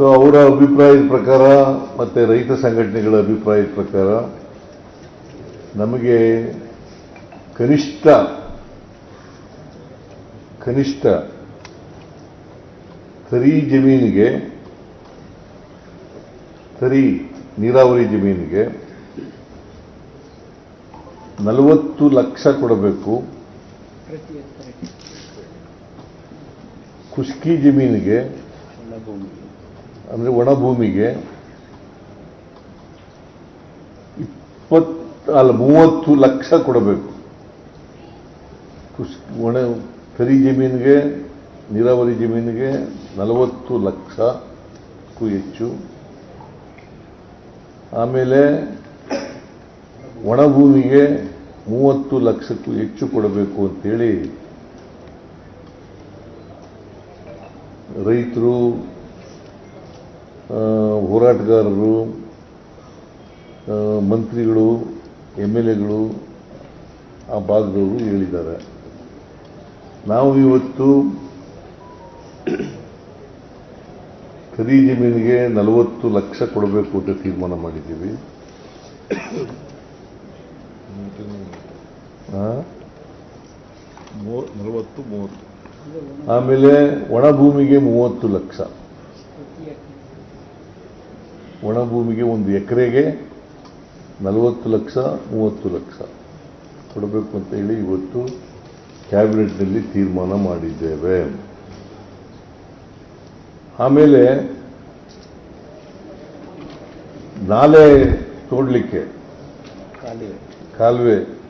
So ಅವರ ಅಭಿಪ್ರಾಯದ ಪ್ರಕಾರ ಮತ್ತು ರೈತ ಸಂಘಟನೆಗಳ ಅಭಿಪ್ರಾಯದ ಪ್ರಕಾರ ನಮಗೆ ಕನಿಷ್ಠ ಕನಿಷ್ಠ ತರಿ ಜಮೀನಿಗೆ ತರಿ ನೀರಾವರಿ ಜಮೀನಿಗೆ ನಲವತ್ತು ಲಕ್ಷ ಕೊಡಬೇಕು. ಕುಸ್ಕಿ ಖುಷ್ಕಿ ಜಮೀನಿಗೆ ಅಂದ್ರೆ ಒಣ ಭೂಮಿಗೆ ಇಪ್ಪತ್ ಅಲ್ಲ, ಮೂವತ್ತು ಲಕ್ಷ ಕೊಡಬೇಕು. ಕೃಷಿ, ಒಣ, ಕರಿ ಜಮೀನಿಗೆ, ನೀರಾವರಿ ಜಮೀನಿಗೆ ನಲವತ್ತು ಲಕ್ಷಕ್ಕೂ ಹೆಚ್ಚು. ಆಮೇಲೆ ಒಣಭೂಮಿಗೆ ಮೂವತ್ತು ಲಕ್ಷಕ್ಕೂ ಹೆಚ್ಚು ಕೊಡಬೇಕು ಅಂತೇಳಿ ರೈತರು ಹೋರಾಟಗಾರರು ಮಂತ್ರಿಗಳು ಎಂ ಎಲ್ ಎಗಳು ಆ ಭಾಗದವರು ಹೇಳಿದ್ದಾರೆ. ನಾವು ಇವತ್ತು ಖರೀ ಜಮೀನಿಗೆ ನಲವತ್ತು ಲಕ್ಷ ಕೊಡಬೇಕು ಅಂತ ತೀರ್ಮಾನ ಮಾಡಿದ್ದೀವಿ. ಆ? ನಲವತ್ತು ಮೂವತ್ತು. ಆಮೇಲೆ ಒಣ ಭೂಮಿಗೆ ಮೂವತ್ತು ಲಕ್ಷ. ಒಣ ಭೂಮಿಗೆ ಒಂದು ಎಕರೆಗೆ ನಲವತ್ತು ಲಕ್ಷ ಮೂವತ್ತು ಲಕ್ಷ ಕೊಡಬೇಕು ಅಂತ ಹೇಳಿ ಇವತ್ತು ಕ್ಯಾಬಿನೆಟ್ನಲ್ಲಿ ತೀರ್ಮಾನ ಮಾಡಿದ್ದೇವೆ. ಆಮೇಲೆ ನಾಲೆ ತೋಡಲಿಕ್ಕೆ ಕಾಲುವೆ.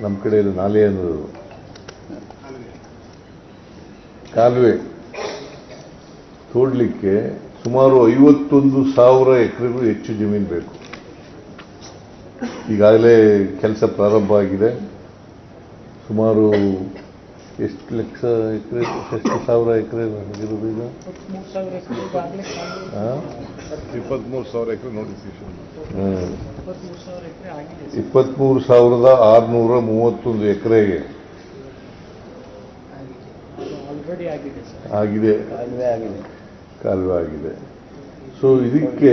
ನಮ್ಮ ಕಡೆಯಲ್ಲಿ ನಾಲೆ ಅನ್ನೋದು. ಕಾಲುವೆ. ತೋಡ್ಲಿಕ್ಕೆ ಸುಮಾರು ಐವತ್ತೊಂದು ಸಾವಿರ ಎಕರೆಗೂ ಹೆಚ್ಚು ಜಮೀನು ಬೇಕು. ಈಗಾಗಲೇ ಕೆಲಸ ಪ್ರಾರಂಭ ಆಗಿದೆ. ಸುಮಾರು ಎಷ್ಟು ಲಕ್ಷ ಎಕರೆ ಎಷ್ಟು ಸಾವಿರ ಎಕರೆ ಆಗಿರೋದು ಈಗ ಇಪ್ಪತ್ತ್ಮೂರು ಸಾವಿರ ಎಕರೆ ಈಗಾಗಲೇ ಆ? ಇಪ್ಪತ್ಮೂರು ಸಾವಿರ ಎಕರೆ ನೋಟಿಫಿಕೇಶನ್. ಇಪ್ಪತ್ತ್ಮೂರು ಸಾವಿರದ ಆರುನೂರ ಮೂವತ್ತೊಂದು ಎಕರೆಗೆ. ಆಗಿದೆ ಆಗಿದೆ. ಕಾಲುವೆ ಆಗಿದೆ ಸೊ ಇದಕ್ಕೆ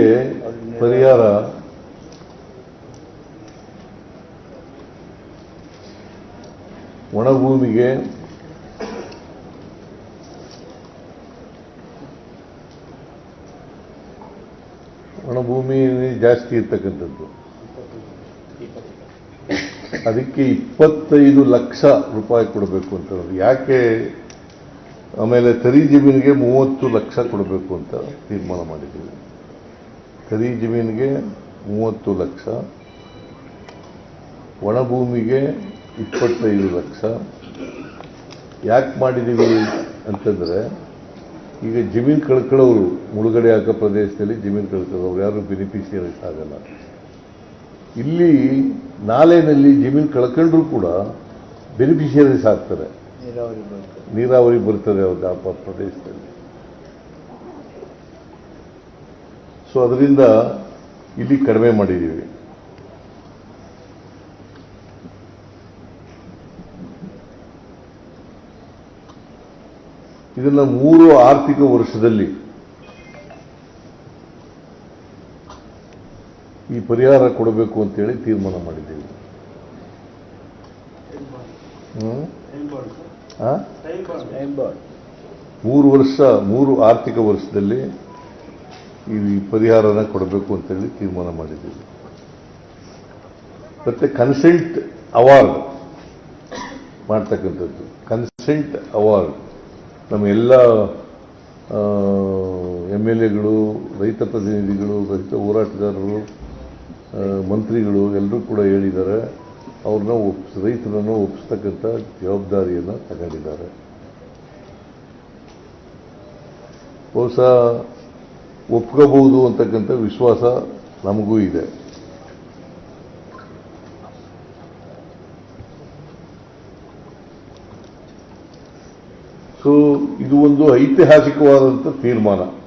ಪರಿಹಾರ ಒಣಭೂಮಿಗೆ ಒಣಭೂಮಿ ಜಾಸ್ತಿ ಇರ್ತಕ್ಕಂಥದ್ದು. ಅದಕ್ಕೆ ಇಪ್ಪತ್ತೈದು ಲಕ್ಷ ರೂಪಾಯಿ ಕೊಡಬೇಕು ಅಂತ ಯಾಕೆ ಆಮೇಲೆ ತರಿ ಜಮೀನಿಗೆ ಮೂವತ್ತು ಲಕ್ಷ ಕೊಡಬೇಕು ಅಂತ ತೀರ್ಮಾನ ಮಾಡಿದ್ದೀವಿ. ತರಿ ಜಮೀನಿಗೆ ಮೂವತ್ತು ಲಕ್ಷ ಒಣಭೂಮಿಗೆ ಇಪ್ಪತ್ತೈದು ಲಕ್ಷ. ಯಾಕೆ ಮಾಡಿದ್ದೀವಿ ಅಂತಂದರೆ, ಈಗ ಜಮೀನು ಕಳ್ಕೊಳ್ಳೋರು, ಮುಳುಗಡೆ ಆಗೋ ಪ್ರದೇಶದಲ್ಲಿ ಜಮೀನು ಕಳ್ಕೊಳ್ಳೋರು ಯಾರು ಬೆನಿಫಿಷಿಯರೀಸ್ ಆಗಲ್ಲ ಇಲ್ಲಿ ನಾಲೆನಲ್ಲಿ ಜಮೀನು ಕಳ್ಕೊಂಡ್ರೂ ಕೂಡ ಬೆನಿಫಿಷಿಯರೀಸ್ ಆಗ್ತಾರೆ ನೀರಾವರಿ ಬರ್ತದೆ ಅವ್ರಿಗೆ ಆ ಪ್ರದೇಶದಲ್ಲಿ. ಸೊ ಅದರಿಂದ ಇಲ್ಲಿ ಕಡಿಮೆ ಮಾಡಿದ್ದೀವಿ. ಇದನ್ನ ಮೂರು ಆರ್ಥಿಕ ವರ್ಷದಲ್ಲಿ ಈ ಪರಿಹಾರ ಕೊಡಬೇಕು ಅಂತೇಳಿ ತೀರ್ಮಾನ ಮಾಡಿದ್ದೀವಿ. ಮೂರು ವರ್ಷ ಮೂರು ಆರ್ಥಿಕ ವರ್ಷದಲ್ಲಿ ಈ ಪರಿಹಾರನ ಕೊಡಬೇಕು ಅಂತೇಳಿ ತೀರ್ಮಾನ ಮಾಡಿದ್ದೀವಿ. ಮತ್ತೆ ಕನ್ಸೆಂಟ್ ಅವಾರ್ಡ್ ಮಾಡ್ತಕ್ಕಂಥದ್ದು. Consent award. ನಮ್ಮ ಎಲ್ಲ ಎಂ ಎಲ್ ಎಗಳು ರೈತ ಪ್ರತಿನಿಧಿಗಳು ರೈತ ಹೋರಾಟಗಾರರು ಮಂತ್ರಿಗಳು ಎಲ್ಲರೂ ಕೂಡ ಹೇಳಿದ್ದಾರೆ. ಅವ್ರನ್ನ ಒಪ್ಪಿಸ್ ರೈತರನ್ನು ಒಪ್ಪಿಸ್ತಕ್ಕಂಥ ಜವಾಬ್ದಾರಿಯನ್ನು ತಗೊಂಡಿದ್ದಾರೆ. ಹೊಸ ಒಪ್ಕೋಬಹುದು ಅಂತಕ್ಕಂಥ ವಿಶ್ವಾಸ ನಮಗೂ ಇದೆ. ಸೊ ಇದು ಒಂದು ಐತಿಹಾಸಿಕವಾದಂಥ ತೀರ್ಮಾನ.